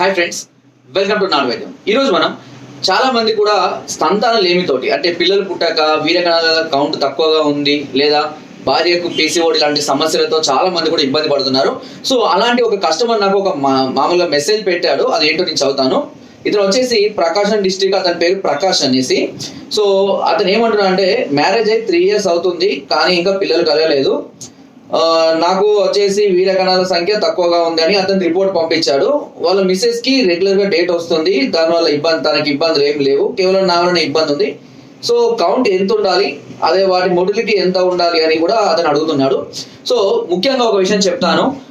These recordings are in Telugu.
హాయ్ ఫ్రెండ్స్ వెల్కమ్ టు నాన్ వైద్యం ఈరోజు మనం చాలా మంది కూడా సంతాన లేమితోటి అంటే పిల్లలు పుట్టాక వీరకణాల కౌంట్ తక్కువగా ఉంది లేదా భార్యకు పీసీఓడి లాంటి సమస్యలతో చాలా మంది కూడా ఇబ్బంది పడుతున్నారు. సో అలాంటి ఒక కస్టమర్ నాకు ఒక మా- మామూలుగా మెసేజ్ పెట్టాడు అది ఏంటో నేను చదువుతాను. ఇతను వచ్చేసి ప్రకాశం డిస్టిక్ అతని పేరు ప్రకాష్ అనేసి. సో అతను ఏమంటున్నా అంటే మ్యారేజ్ అయి త్రీ ఇయర్స్ అవుతుంది కానీ ఇంకా పిల్లలు కలగలేదు నాకు వచ్చేసి వీర కణాల సంఖ్య తక్కువగా ఉందని అతను రిపోర్ట్ పంపించాడు. వాళ్ళ మిస్సెస్కి రెగ్యులర్గా డేట్ వస్తుంది. దానివల్ల ఇబ్బంది తనకి ఇబ్బందులు ఏం లేవు. కేవలం నా వలన ఇబ్బంది ఉంది. సో కౌంట్ ఎంత ఉండాలి? అదే వాటి మొటిలిటీ ఎంత ఉండాలి అని కూడా అతను అడుగుతున్నాడు. సో ముఖ్యంగా ఒక విషయం చెప్తాను.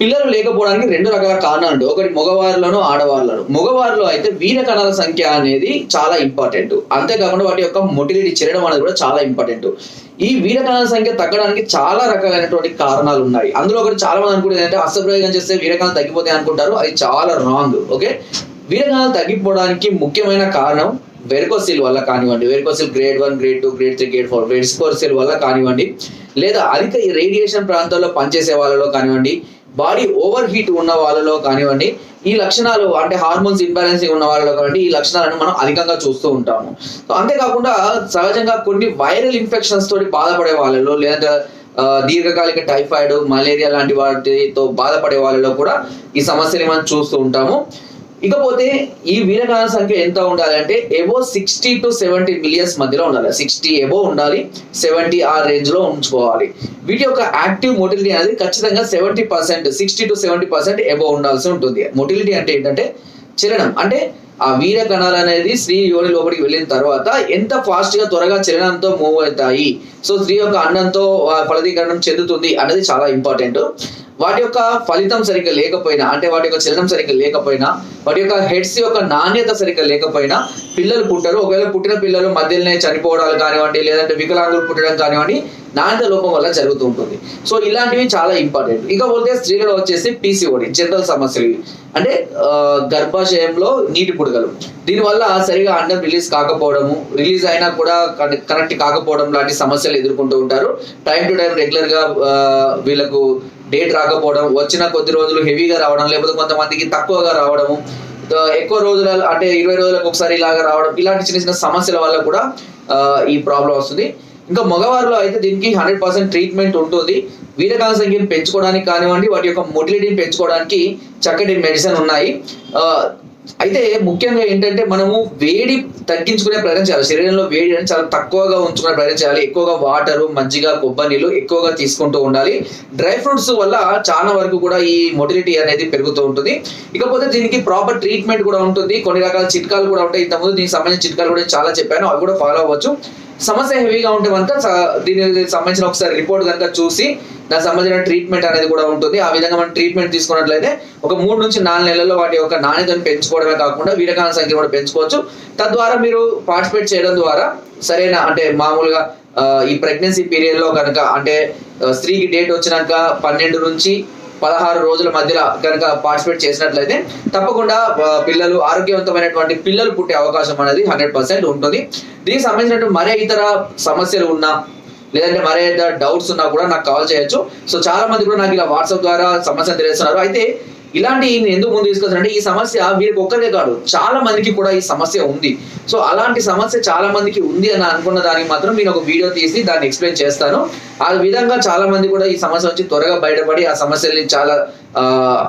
పిల్లలు లేకపోవడానికి రెండు రకాల కారణాలు ఒకటి మగవారిలోనూ ఆడవారిలోను. మగవారిలో అయితే వీర కణాల సంఖ్య అనేది చాలా ఇంపార్టెంట్ అంతేకాకుండా వాటి యొక్క మొటిలిటీ చెరడం అనేది కూడా చాలా ఇంపార్టెంట్ ఈ వీర కణాల సంఖ్య తగ్గడానికి చాలా రకాలైనటువంటి కారణాలు ఉన్నాయి. అందులో ఒకటి చాలా మంది అనుకుంటుంది ఏంటంటే అస్తప్రయోగం చేస్తే వీరకణాలు తగ్గిపోతాయి అనుకుంటారు. అది చాలా రాంగ్ ఓకే వీరకణాలు తగ్గిపోవడానికి ముఖ్యమైన కారణం వెరికోసిల్ వల్ల కానివ్వండి. Varicocele grade one grade two grade three grade four varicocele వల్ల కానివ్వండి. లేదా అధిక రేడియేషన్ ప్రాంతాల్లో పనిచేసే వాళ్ళలో కానివ్వండి. బాడీ ఓవర్ హీట్ ఉన్న వాళ్ళలో కానివ్వండి ఈ లక్షణాలు అంటే హార్మోన్స్ ఇంబ్యాలెన్సింగ్ ఉన్న వాళ్ళలో కానివ్వండి ఈ లక్షణాలను మనం అధికంగా చూస్తూ ఉంటాము. సో అంతేకాకుండా సహజంగా కొన్ని వైరల్ ఇన్ఫెక్షన్స్ తోటి బాధపడే వాళ్ళలో లేదా దీర్ఘకాలిక టైఫాయిడ్ మలేరియా లాంటి వాటితో బాధపడే వాళ్ళలో కూడా ఈ సమస్యని మనం చూస్తూ ఉంటాము. ఇకపోతే ఈ వీరగాన సంఖ్య ఎంత ఉండాలి అంటే above sixty to seventy millions మధ్యలో ఉండాలి. సిక్స్టీ ఎబో ఉండాలి సెవెంటీ ఆ రేంజ్లో ఉంచుకోవాలి. వీటి యొక్క యాక్టివ్ మొటిలిటీ అనేది ఖచ్చితంగా seventy percent sixty to seventy percent above ఉండాల్సి ఉంటుంది. మొటిలిటీ అంటే ఏంటంటే చలనం. అంటే ఆ వీర కణాలు అనేది స్త్రీ యోని లోపలికి వెళ్ళిన తర్వాత ఎంత ఫాస్ట్గా త్వరగా చలనంతో మూవ్ అవుతాయి. సో స్త్రీ యొక్క అన్నంతో ఫలదీకరణం చెందుతుంది అనేది చాలా ఇంపార్టెంట్ వాటి యొక్క ఫలితం సరిగ్గా లేకపోయినా అంటే వాటి యొక్క చలనం సరిగ్గా లేకపోయినా వాటి యొక్క హెడ్స్ యొక్క నాణ్యత సరిగ్గా లేకపోయినా పిల్లలు పుట్టరు. ఒకవేళ పుట్టిన పిల్లలు మధ్యలోనే చనిపోవడాలు కానివ్వండి లేదంటే వికలాంగులు పుట్టడం కానివ్వండి నాణ్యత లోపం వల్ల జరుగుతూ ఉంటుంది. సో ఇలాంటివి చాలా ఇంపార్టెంట్ ఇంకా పోతే స్త్రీలలో వచ్చేసి పీసీఓడి జనరల్ సమస్యలు అంటే గర్భాశయంలో నీటి పుడగలు. దీనివల్ల సరిగా అండం రిలీజ్ కాకపోవడము రిలీజ్ అయినా కూడా కనెక్ట్ కాకపోవడం లాంటి సమస్యలు ఎదుర్కొంటూ ఉంటారు. టైం టు టైం రెగ్యులర్గా వీళ్ళకు డేట్ రాకపోవడం వచ్చిన కొద్ది రోజులు హెవీగా రావడం లేకపోతే కొంతమందికి తక్కువగా రావడము ఎక్కువ రోజుల అంటే ఇరవై రోజులకు ఒకసారి ఇలాగా రావడం ఇలాంటి చిన్న చిన్న సమస్యల వల్ల కూడా ఈ ప్రాబ్లం వస్తుంది. ఇంకా మగవారిలో అయితే దీనికి హండ్రెడ్ పర్సెంట్ ట్రీట్మెంట్ ఉంటుంది. వీరకాల సంఖ్యను పెంచుకోవడానికి కానివ్వండి వాటి యొక్క మొటిలిటీని పెంచుకోవడానికి చక్కటి మెడిసిన్ ఉన్నాయి. అయితే ముఖ్యంగా ఏంటంటే మనము వేడి తగ్గించుకునే ప్రయత్నం చేయాలి. శరీరంలో వేడి అని చాలా తక్కువగా ఉంచుకునే ప్రయత్నం చేయాలి. ఎక్కువగా వాటర్ మజ్జిగ కొబ్బరి నీళ్ళు ఎక్కువగా తీసుకుంటూ ఉండాలి. డ్రై ఫ్రూట్స్ వల్ల చాలా వరకు కూడా ఈ మొటిలిటీ అనేది పెరుగుతూ ఉంటుంది. ఇకపోతే దీనికి ప్రాపర్ ట్రీట్మెంట్ కూడా ఉంటుంది. కొన్ని రకాల చిట్కాలు కూడా ఉంటాయి. ఇంతకుముందు దీనికి సంబంధించిన చిట్కాలు కూడా చాలా చెప్పాను. అవి కూడా ఫాలో అవ్వచ్చు. సమస్య హెవీగా ఉంటే కనుక దీని దీనికి సంబంధించిన ఒకసారి రిపోర్ట్ కనుక చూసి దానికి సంబంధించిన ట్రీట్మెంట్ అనేది కూడా ఉంటుంది. ఆ విధంగా మనం ట్రీట్మెంట్ తీసుకున్నట్లయితే ఒక మూడు నుంచి నాలుగు నెలల్లో వాటి యొక్క నాణ్యతను పెంచుకోవడమే కాకుండా వీరకాల సంఖ్య కూడా పెంచుకోవచ్చు. తద్వారా మీరు పార్టిసిపేట్ చేయడం ద్వారా సరైన అంటే మామూలుగా ఈ ప్రెగ్నెన్సీ పీరియడ్లో కనుక అంటే స్త్రీకి డేట్ వచ్చినాక పన్నెండు నుంచి పదహారు రోజుల మధ్యలో కనుక పార్టిసిపేట్ చేసినట్లయితే తప్పకుండా పిల్లలు ఆరోగ్యవంతమైనటువంటి పిల్లలు పుట్టే అవకాశం అనేది హండ్రెడ్ పర్సెంట్ ఉంటుంది. దీనికి సంబంధించినటువంటి మరే ఇతర సమస్యలు ఉన్నా లేదంటే మరే ఇతర డౌట్స్ ఉన్నా కూడా నాకు కాల్ చేయొచ్చు. సో చాలా మంది కూడా నాకు ఇలా వాట్సాప్ ద్వారా సమస్యను తెలియజేస్తున్నారు అయితే ఇలాంటి ఎందుకు ముందు తీసుకొస్తారంటే ఈ సమస్య వీరికి ఒక్కరికే కాదు చాలా మందికి కూడా ఈ సమస్య ఉంది. సో అలాంటి సమస్య చాలా మందికి ఉంది అని అనుకున్న దానికి మాత్రం నేను ఒక వీడియో తీసి దాన్ని ఎక్స్ప్లెయిన్ చేస్తాను. ఆ విధంగా చాలా మంది కూడా ఈ సమస్య నుంచి త్వరగా బయటపడి ఆ సమస్యల్ని చాలా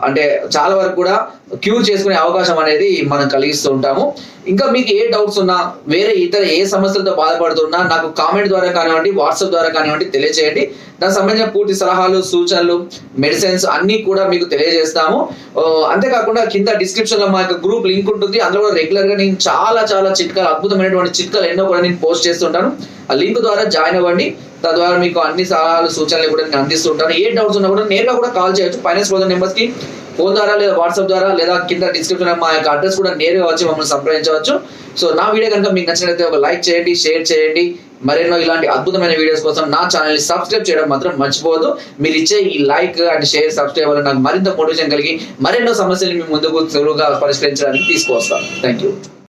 అంటే చాలా వరకు కూడా క్యూర్ చేసుకునే అవకాశం అనేది మనం కలిగిస్తూ ఉంటాము. ఇంకా మీకు ఏ డౌట్స్ ఉన్నా వేరే ఇతర ఏ సమస్యలతో బాధపడుతున్నా నాకు కామెంట్ ద్వారా కానివ్వండి వాట్సాప్ ద్వారా కానివ్వండి తెలియజేయండి దానికి సంబంధించిన పూర్తి సలహాలు సూచనలు మెడిసిన్స్ అన్ని కూడా మీకు తెలియజేస్తాము. అంతేకాకుండా కింద డిస్క్రిప్షన్లో మా యొక్క గ్రూప్ లింక్ ఉంటుంది. అందులో కూడా రెగ్యులర్గా నేను చాలా చాలా చిట్కాలు అద్భుతమైనటువంటి చిట్కాలు ఎన్నో కూడా నేను పోస్ట్ చేస్తుంటాను ఆ లింక్ ద్వారా జాయిన్ అవ్వండి. తద్వారా మీకు అన్ని సలహాలు సూచనలు కూడా నేను అందిస్తుంటాను. ఏ డౌట్స్ ఉన్నా కూడా నేరుగా కూడా కాల్ చేయొచ్చు. ఫైనాన్స్ ప్రొజెక్ట్ నెంబర్స్కి ఫోన్ ద్వారా లేదా వాట్సాప్ ద్వారా లేదా కింద డిస్క్రిప్షన్ మా యొక్క అడ్రస్ కూడా నేరుగా వచ్చి మమ్మల్ని సంప్రదించవచ్చు. సో నా వీడియో కనుక మీకు నచ్చినట్లయితే ఒక లైక్ చేయండి షేర్ చేయండి. మరెన్నో ఇలాంటి అద్భుతమైన వీడియోస్ కోసం నా ఛానల్ని సబ్స్క్రైబ్ చేయడం మాత్రం మర్చిపోవద్దు. మీరు ఇచ్చే ఈ లైక్ అండ్ షేర్ సబ్స్క్రైబ్ వల్ల నాకు మరింత మోటివేషన్ కలిగి మరెన్నో సమస్యలు మీ ముందుకు సులువుగా పరిష్కరించడానికి తీసుకువస్తాను. Thank you